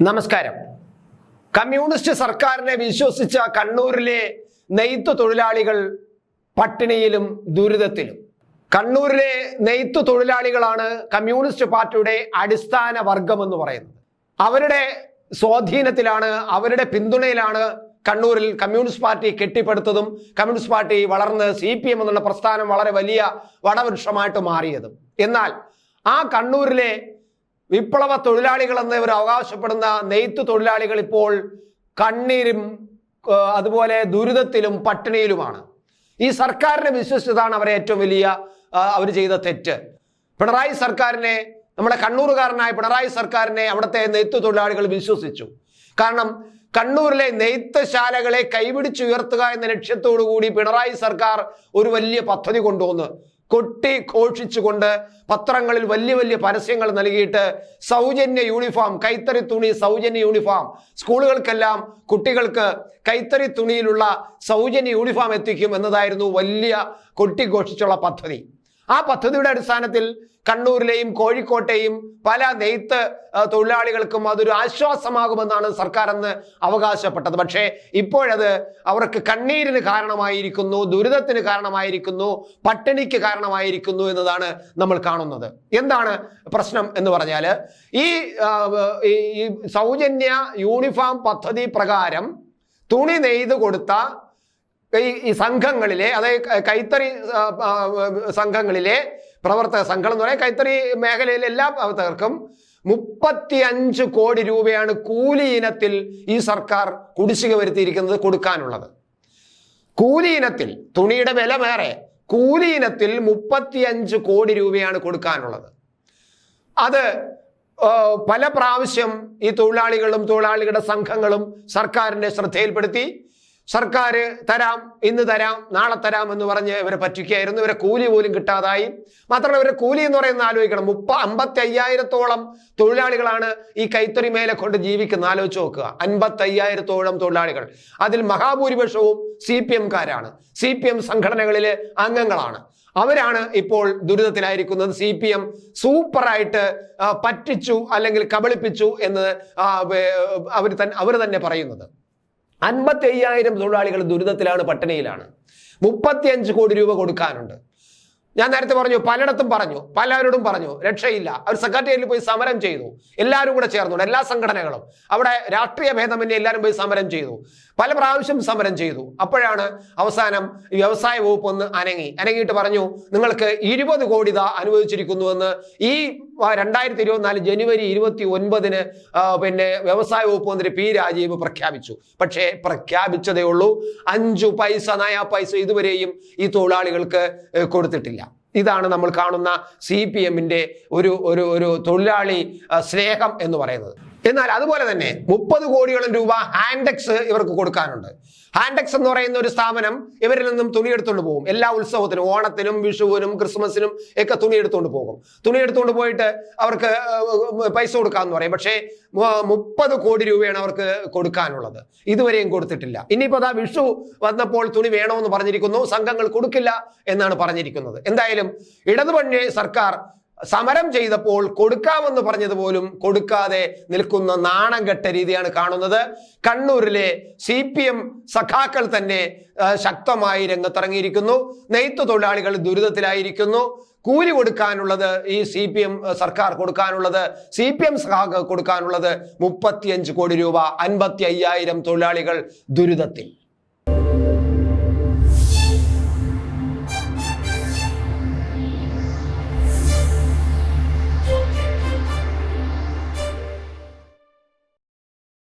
നമസ്കാരം. കമ്മ്യൂണിസ്റ്റ് സർക്കാരിനെ വിശ്വസിച്ച കണ്ണൂരിലെ നെയ്ത്ത് തൊഴിലാളികൾ പട്ടിണിയിലും ദുരിതത്തിലും. കണ്ണൂരിലെ നെയ്ത്ത് തൊഴിലാളികളാണ് കമ്മ്യൂണിസ്റ്റ് പാർട്ടിയുടെ അടിസ്ഥാന വർഗം എന്ന് പറയുന്നത്. അവരുടെ സ്വാധീനത്തിലാണ് അവരുടെ പിന്തുണയിലാണ് കണ്ണൂരിൽ കമ്മ്യൂണിസ്റ്റ് പാർട്ടി കെട്ടിപ്പടുത്തതും കമ്മ്യൂണിസ്റ്റ് പാർട്ടി വളർന്ന് സി പി എം എന്നുള്ള പ്രസ്ഥാനം വളരെ വലിയ വടവൃക്ഷമായിട്ട് മാറിയതും. എന്നാൽ ആ കണ്ണൂരിലെ വിപ്ലവ തൊഴിലാളികൾ എന്ന് ഇവർ അവകാശപ്പെടുന്ന നെയ്ത്ത് തൊഴിലാളികൾ ഇപ്പോൾ കണ്ണീരും അതുപോലെ ദുരിതത്തിലും പട്ടിണിയിലുമാണ്. ഈ സർക്കാരിനെ വിശ്വസിച്ചതാണ് അവരെ ഏറ്റവും വലിയ അവർ ചെയ്ത തെറ്റ്. പിണറായി സർക്കാരിനെ നമ്മുടെ കണ്ണൂറുകാരനായ പിണറായി സർക്കാരിനെ അവിടുത്തെ നെയ്ത്ത് തൊഴിലാളികൾ വിശ്വസിച്ചു. കാരണം കണ്ണൂരിലെ നെയ്ത്ത് ശാലകളെ കൈപിടിച്ചുയർത്തുക എന്ന ലക്ഷ്യത്തോടു കൂടി പിണറായി സർക്കാർ ഒരു വലിയ പദ്ധതി കൊണ്ടുവന്ന് കൊട്ടി ഘോഷിച്ചുകൊണ്ട് പത്രങ്ങളിൽ വലിയ വലിയ പരസ്യങ്ങൾ നൽകിയിട്ട് സൗജന്യ യൂണിഫോം കൈത്തറി തുണി സൗജന്യ യൂണിഫോം. സ്കൂളുകൾക്കെല്ലാം കുട്ടികൾക്ക് കൈത്തറി തുണിയിലുള്ള സൗജന്യ യൂണിഫോം എത്തിക്കും എന്നതായിരുന്നു വലിയ കൊട്ടിഘോഷിച്ചുള്ള പദ്ധതി. ആ പദ്ധതിയുടെ അടിസ്ഥാനത്തിൽ കണ്ണൂരിലെയും കോഴിക്കോട്ടെയും പല നെയ്ത്ത് തൊഴിലാളികൾക്കും അതൊരു ആശ്വാസമാകുമെന്നാണ് സർക്കാർ അന്ന് അവകാശപ്പെട്ടത്. പക്ഷേ ഇപ്പോഴത് അവർക്ക് കണ്ണീരിന് കാരണമായിരിക്കുന്നു ദുരിതത്തിന് കാരണമായിരിക്കുന്നു പട്ടിണിക്ക് കാരണമായിരിക്കുന്നു എന്നതാണ് നമ്മൾ കാണുന്നത്. എന്താണ് പ്രശ്നം എന്ന് പറഞ്ഞാൽ ഈ സൗജന്യ യൂണിഫോം പദ്ധതി പ്രകാരം തുണി നെയ്ത് കൊടുത്ത ഈ ഈ സംഘങ്ങളിലെ അതായത് കൈത്തറി സംഘങ്ങളിലെ പ്രവർത്തക സംഘം എന്ന് പറയാൻ കൈത്തറി മേഖലയിലെ എല്ലാ പ്രവർത്തകർക്കും മുപ്പത്തി അഞ്ച് കോടി രൂപയാണ് കൂലി ഇനത്തിൽ ഈ സർക്കാർ കുടിശ്ശിക വരുത്തിയിരിക്കുന്നത് കൊടുക്കാനുള്ളത്. കൂലി ഇനത്തിൽ തുണിയുടെ വില വേറെ കൂലി ഇനത്തിൽ മുപ്പത്തി അഞ്ച് കോടി രൂപയാണ് കൊടുക്കാനുള്ളത്. അത് പല പ്രാവശ്യം ഈ തൊഴിലാളികളും തൊഴിലാളികളുടെ സംഘങ്ങളും സർക്കാരിന്റെ ശ്രദ്ധയിൽപ്പെടുത്തി സർക്കാർ തരാം ഇന്ന് തരാം നാളെ തരാം എന്ന് പറഞ്ഞ് ഇവരെ പറ്റിക്കുകയായിരുന്നു. ഇവരെ കൂലി പോലും കിട്ടാതായി. മാത്രമല്ല ഇവരെ കൂലി എന്ന് പറയുന്ന ആലോചിക്കണം. മുപ്പ അമ്പത്തി അയ്യായിരത്തോളം തൊഴിലാളികളാണ് ഈ കൈത്തറി മേലെ കൊണ്ട് ജീവിക്കുന്നത്. ആലോചിച്ച് നോക്കുക. അൻപത്തി അയ്യായിരത്തോളം തൊഴിലാളികൾ. അതിൽ മഹാഭൂരിപക്ഷവും സി പി എംകാരാണ്. സി പി എം സംഘടനകളിലെ അംഗങ്ങളാണ്. അവരാണ് ഇപ്പോൾ ദുരിതത്തിലായിരിക്കുന്നത്. സി പി എം സൂപ്പറായിട്ട് പറ്റിച്ചു അല്ലെങ്കിൽ കബളിപ്പിച്ചു എന്ന് അവർ തന്നെ അവർ തന്നെ പറയുന്നത്. അൻപത്തി അയ്യായിരം തൊഴിലാളികൾ ദുരിതത്തിലാണ് പട്ടിണിയിലാണ്. മുപ്പത്തിയഞ്ച് കോടി രൂപ കൊടുക്കാനുണ്ട്. ഞാൻ നേരത്തെ പറഞ്ഞു പലയിടത്തും പറഞ്ഞു പലരോടും പറഞ്ഞു രക്ഷയില്ല. അവർ സെക്രട്ടേറിയറ്റിൽ പോയി സമരം ചെയ്തു. എല്ലാവരും കൂടെ ചേർന്നുണ്ട് എല്ലാ സംഘടനകളും. അവിടെ രാഷ്ട്രീയ ഭേദമന്യേ എല്ലാവരും പോയി സമരം ചെയ്തു. പല പ്രാവശ്യം സമരം ചെയ്തു. അപ്പോഴാണ് അവസാനം വ്യവസായ വകുപ്പ് ഒന്ന് അനങ്ങി. അനങ്ങിയിട്ട് പറഞ്ഞു നിങ്ങൾക്ക് ഇരുപത് കോടി ഇതാ അനുവദിച്ചിരിക്കുന്നുവെന്ന് ഈ രണ്ടായിരത്തി ഇരുപത്തിനാല് ജനുവരി ഇരുപത്തി ഒൻപതിന് പിന്നെ വ്യവസായ വകുപ്പ് മന്ത്രി പി. രാജീവ് പ്രഖ്യാപിച്ചു. പക്ഷേ പ്രഖ്യാപിച്ചതേ ഉള്ളൂ അഞ്ചു പൈസ നയാ പൈസ ഇതുവരെയും ഈ തൊഴിലാളികൾക്ക് കൊടുത്തിട്ടില്ല. ഇതാണ് നമ്മൾ കാണുന്ന സി പി എമ്മിന്റെ ഒരു ഒരു ഒരു തൊഴിലാളി സ്നേഹം എന്ന് പറയുന്നത്. എന്നാൽ അതുപോലെ തന്നെ മുപ്പത് കോടിയോളം രൂപ ഹാൻഡെക്സ് ഇവർക്ക് കൊടുക്കാനുണ്ട്. ഹാൻഡെക്സ് എന്ന് പറയുന്ന ഒരു സ്ഥാപനം ഇവരിൽ നിന്നും തുണി എടുത്തുകൊണ്ട് പോകും. എല്ലാ ഉത്സവത്തിനും ഓണത്തിനും വിഷുവിനും ക്രിസ്മസിനും ഒക്കെ തുണി എടുത്തുകൊണ്ട് പോകും. തുണി എടുത്തുകൊണ്ട് പോയിട്ട് അവർക്ക് പൈസ കൊടുക്കാമെന്ന് പറയും. പക്ഷേ മുപ്പത് കോടി രൂപയാണ് അവർക്ക് കൊടുക്കാനുള്ളത്. ഇതുവരെയും കൊടുത്തിട്ടില്ല. ഇനിയിപ്പോൾ അതാ വിഷു വന്നപ്പോൾ തുണി വേണമെന്ന് പറഞ്ഞിരിക്കുന്നു. സംഘങ്ങൾ കൊടുക്കില്ല എന്നാണ് പറഞ്ഞിരിക്കുന്നത്. എന്തായാലും ഇടതുപക്ഷ സർക്കാർ സമരം ചെയ്തപ്പോൾ കൊടുക്കാമെന്ന് പറഞ്ഞത് പോലും കൊടുക്കാതെ നിൽക്കുന്ന നാണം കെട്ട രീതിയാണ് കാണുന്നത്. കണ്ണൂരിലെ സി പി എം സഖാക്കൾ തന്നെ ശക്തമായി രംഗത്തിറങ്ങിയിരിക്കുന്നു. നെയ്ത്ത് തൊഴിലാളികൾ ദുരിതത്തിലായിരിക്കുന്നു. കൂലി കൊടുക്കാനുള്ളത് ഈ സി പി എം സർക്കാർ കൊടുക്കാനുള്ളത് സി പി എം കൊടുക്കാനുള്ളത് മുപ്പത്തിയഞ്ച് കോടി രൂപ അൻപത്തി അയ്യായിരം തൊഴിലാളികൾ ദുരിതത്തിൽ.